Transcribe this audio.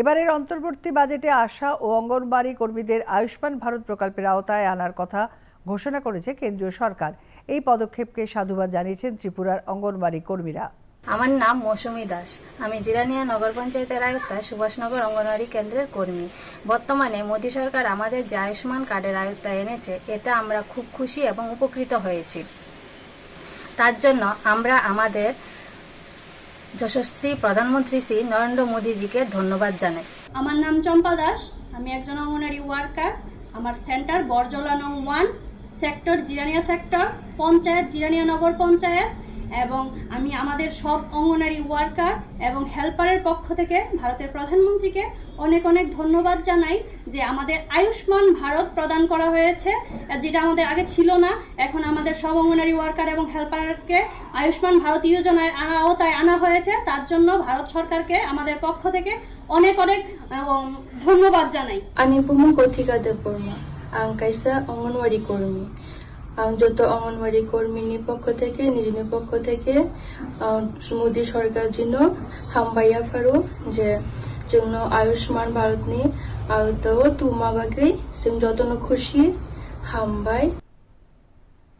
এবারের অন্তর্বর্তী বাজেটে আশা ও অঙ্গনবাড়ি কর্মীদের আয়ুষ্মান ভারত প্রকল্পের আওতায় আনার কথা ঘোষণা করেছে কেন্দ্রীয় সরকার। এই পদক্ষেপকে সাধুবাদ জানিয়েছেন ত্রিপুরার অঙ্গনবাড়ি কর্মীরা। আমার নাম মৌসুমী দাস। আমি জিরানিয়া নগর পঞ্চায়েতের আয়ত্তায় সুভাষনগর অঙ্গনওয়াড়ি কেন্দ্রের কর্মী। বর্তমানে মোদী সরকার আমাদের যে আয়ুষ্মান কার্ডের আয়ত্তায় এনেছে, এটা আমরা খুব খুশি এবং উপকৃত হয়েছি। তার জন্য আমরা আমাদের যশস্বী প্রধানমন্ত্রী শ্রী নরেন্দ্র মোদীজিকে ধন্যবাদ জানাই। আমার নাম চম্পা দাস, আমি একজন অঙ্গনারী ওয়ার্কার। আমার সেন্টার বরজলা নং one, sector Jirania sector, panchayat Jirania নগর পঞ্চায়েত। এবং আমি আমাদের সব অঙ্গনারী ওয়ার্কার এবং হেল্পারের পক্ষ থেকে ভারতের প্রধানমন্ত্রীকে অনেক অনেক ধন্যবাদ জানাই যে আমাদের আয়ুষ্মান ভারত প্রদান করা হয়েছে, যেটা আমাদের আগে ছিল না। এখন আমাদের সব অঙ্গনারী ওয়ার্কার এবং হেল্পারকে আয়ুষ্মান ভারত যোজনায় আনা আওতায় আনা হয়েছে। তার জন্য ভারত সরকারকে আমাদের পক্ষ থেকে অনেক অনেক ধন্যবাদ জানাই। আমি kotika de porma. Ang anganwadi কর্মী। যত অঙ্গনওয়াড়ি কর্মী পক্ষ থেকে নিজ পক্ষ থেকে মোদী সরকার যেন হাম্বাইয়া ফারু, যে জন্য আয়ুষ্মান ভারত নিয়ে আয়ত তুমাবাকে যত খুশি হামবাই